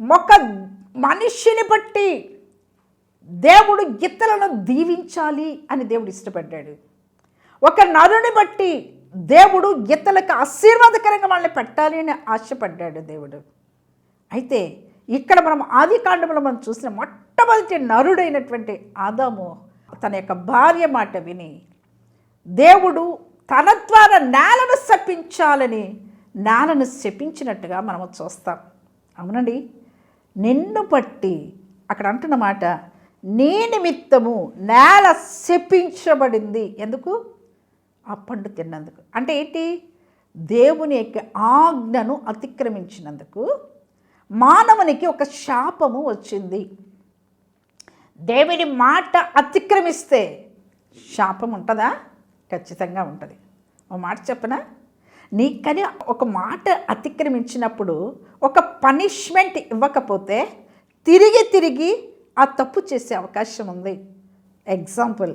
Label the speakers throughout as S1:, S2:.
S1: ఒక మనిషిని బట్టి దేవుడు గిత్తలను దీవించాలి అని దేవుడు ఇష్టపడ్డాడు. ఒక నరుని బట్టి దేవుడు గిత్తలకు ఆశీర్వాదకరంగా వాళ్ళని పెట్టాలి అని ఆశపడ్డాడు దేవుడు. అయితే ఇక్కడ మనం ఆది కాండంలో మనం చూసిన మొట్టమొదటి నరుడైనటువంటి ఆదాము తన యొక్క భార్య మాట విని దేవుడు తన ద్వారా నేలను శపించాలని నేలను శపించినట్టుగా మనము చూస్తాం. అవునండి? నిన్ను పట్టి అక్కడ అంటున్న మాట నీ నిమిత్తము నేల శపించబడింది. ఎందుకు? ఆ పండు తిన్నందుకు. అంటే ఏంటి? దేవుని యొక్క ఆజ్ఞను అతిక్రమించినందుకు మానవునికి ఒక శాపము వచ్చింది. దేవుని మాట అతిక్రమిస్తే శాపం ఉంటుందా? ఖచ్చితంగా ఉంటుంది. ఓ మాట చెప్పనా? నీ కానీ ఒక మాట అతిక్రమించినప్పుడు ఒక పనిష్మెంట్ ఇవ్వకపోతే తిరిగి తిరిగి ఆ తప్పు చేసే అవకాశం ఉంది. ఎగ్జాంపుల్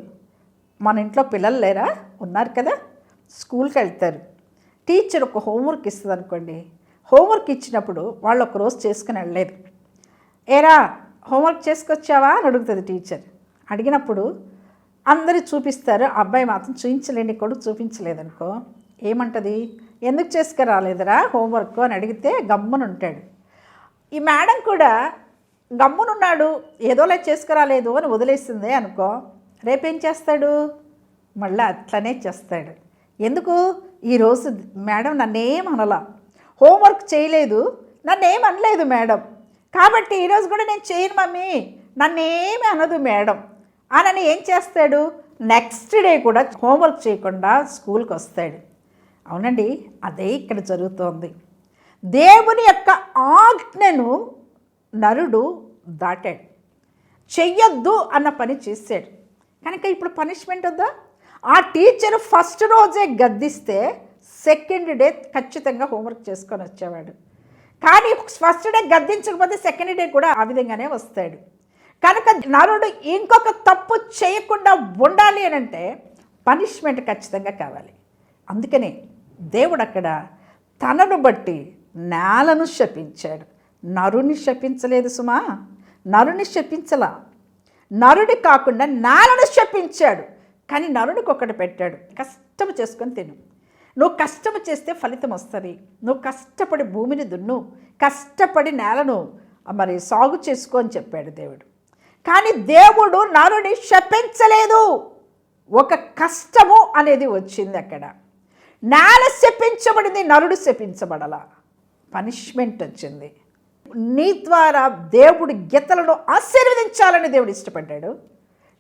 S1: మన ఇంట్లో పిల్లలు లేరా? ఉన్నారు కదా? స్కూల్కి వెళ్తారు. టీచర్ ఒక హోంవర్క్ ఇస్తుంది అనుకోండి. హోంవర్క్ ఇచ్చినప్పుడు వాళ్ళు ఒక రోజు చేసుకుని వెళ్ళలేదు. ఏరా హోంవర్క్ చేసుకొచ్చావా? అని అడుగుతుంది టీచర్. అడిగినప్పుడు అందరూ చూపిస్తారు అబ్బాయి మాత్రం చూపించలేని కొడుకు చూపించలేదనుకో. ఏమంటది? ఎందుకు చేసుకురాలేదురా హోంవర్క్ అని అడిగితే గమ్మునుంటాడు ఈ మేడం కూడా గమ్మునున్నాడు ఏదోలా చేసుకురాలేదు అని వదిలేసిందే అనుకో రేపేం చేస్తాడు? మళ్ళీ అట్లనే చేస్తాడు. ఎందుకు? ఈరోజు మేడం నన్నేం అనలా. హోంవర్క్ చేయలేదు నన్నేం అనలేదు మేడం. కాబట్టి ఈరోజు కూడా నేను చేయను మమ్మీ నన్నేమి అనదు మేడం. అనని ఏం చేస్తాడు? నెక్స్ట్ డే కూడా హోంవర్క్ చేయకుండా స్కూల్కి వస్తాడు. అవునండి అదే ఇక్కడ జరుగుతోంది. దేవుని యొక్క ఆజ్ఞను నరుడు దాటాడు. చెయ్యొద్దు అన్న పని చేశాడు. కనుక ఇప్పుడు పనిష్మెంట్ ఉందా? ఆ టీచర్ ఫస్ట్ రోజే గద్దిస్తే సెకండ్ డే ఖచ్చితంగా హోంవర్క్ చేసుకొని వచ్చేవాడు. కానీ ఫస్ట్ డే గద్దించకపోతే సెకండ్ డే కూడా ఆ విధంగానే వస్తాడు. కనుక నరుడు ఇంకొక తప్పు చేయకుండా ఉండాలి అని అంటే పనిష్మెంట్ ఖచ్చితంగా కావాలి. అందుకనే దేవుడు అక్కడ తనను బట్టి నేలను శపించాడు. నరుని శపించలేదు సుమా. నరుని శపించలా. నరుడి కాకుండా నేలను శపించాడు. కానీ నరుడికి ఒకటి పెట్టాడు. కష్టము చేసుకొని తిను. నువ్వు కష్టము చేస్తే ఫలితం వస్తుంది. నువ్వు కష్టపడి భూమిని దున్ను. కష్టపడి నేలను మరి సాగు చేసుకో అని చెప్పాడు దేవుడు. కానీ దేవుడు నరుని శపించలేదు. ఒక కష్టము అనేది వచ్చింది అక్కడ. నేల శపించబడింది నరుడు శపించబడల. పనిష్మెంట్ వచ్చింది. నీ ద్వారా దేవుడు గీతలను ఆశీర్వదించాలని దేవుడు ఇష్టపడ్డాడు.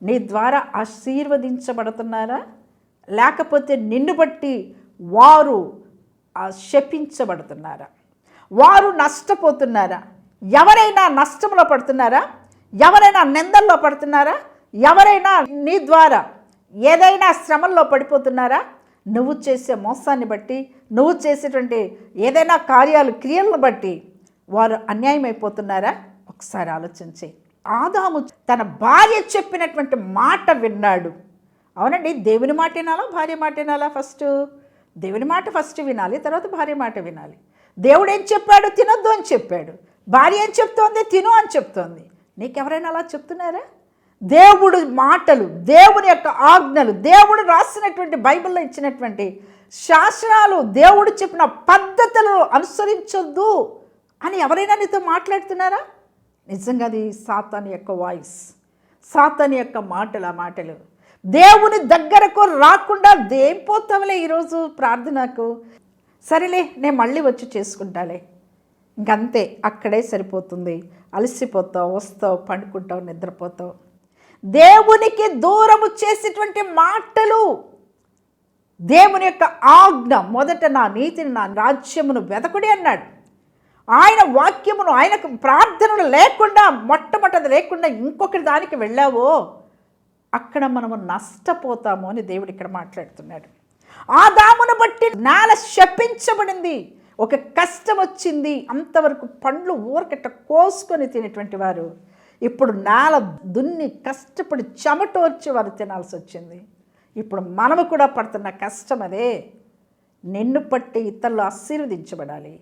S1: నీ ద్వారా ఆశీర్వదించబడుతున్నారా? లేకపోతే నిన్ను బట్టి వారు ఆ శపించబడుతున్నారా? వారు నష్టపోతున్నారా? ఎవరైనా నష్టంలో పడుతున్నారా? ఎవరైనా నిందల్లో పడుతున్నారా? ఎవరైనా నీ ద్వారా ఏదైనా శ్రమల్లో పడిపోతున్నారా? నువ్వు చేసే మోసాన్ని బట్టి నువ్వు చేసేటువంటి ఏదైనా కార్యాలు క్రియలను బట్టి వారు అన్యాయం అయిపోతున్నారా? ఒకసారి ఆలోచించి ఆదాము తన భార్య చెప్పినటువంటి మాట విన్నాడు. అవునండి దేవుని మాట వినాలా భార్య మాట వినాలా ఫస్ట్? దేవుని మాట ఫస్ట్ వినాలి తర్వాత భార్య మాట వినాలి. దేవుడు ఏం చెప్పాడు? తినొద్దు అని చెప్పాడు. భార్య ఏం చెప్తోంది? తిను అని చెప్తోంది. నీకెవరైనా అలా చెప్తున్నారా? దేవుడు మాటలు దేవుని యొక్క ఆజ్ఞలు దేవుడు రాసినటువంటి బైబిల్లో ఇచ్చినటువంటి శాసనాలు దేవుడు చెప్పిన పద్ధతులను అనుసరించొద్దు అని ఎవరైనా నీతో మాట్లాడుతున్నారా? నిజంగా అది సాతాని యొక్క వాయిస్ సాతాని యొక్క మాటలు ఆ మాటలు. దేవుని దగ్గరకు రాకుండా దేం పోతావులే ఈరోజు ప్రార్థనకు? సరేలే నేను మళ్ళీ వచ్చి చేసుకుంటాలే. ఇంకంతే అక్కడే సరిపోతుంది. అలసిపోతావు వస్తావు పండుకుంటావు నిద్రపోతావు. దేవునికి దూరము చేసేటువంటి మాటలు. దేవుని యొక్క ఆజ్ఞ మొదట నా నీతిని నా రాజ్యమును వెతకుడి అన్నాడు. ఆయన వాక్యమును ఆయనకు ప్రార్థనలు లేకుండా మొట్టమొదటి లేకుండా ఇంకొకటి దానికి వెళ్ళావో అక్కడ మనము నష్టపోతాము అని దేవుడు ఇక్కడ మాట్లాడుతున్నాడు. ఆ దామును బట్టి నేల శపించబడింది. ఒక కష్టం వచ్చింది. అంతవరకు పండ్లు ఊరకట్ట కోసుకొని తినేటువంటి వారు ఇప్పుడు నేల దున్ని కష్టపడి చెమటోర్చి వారు తినాల్సి వచ్చింది. ఇప్పుడు మనము కూడా పడుతున్న కష్టం అదే. నిన్ను పట్టి ఇతరులు ఆశీర్వదించబడాలి.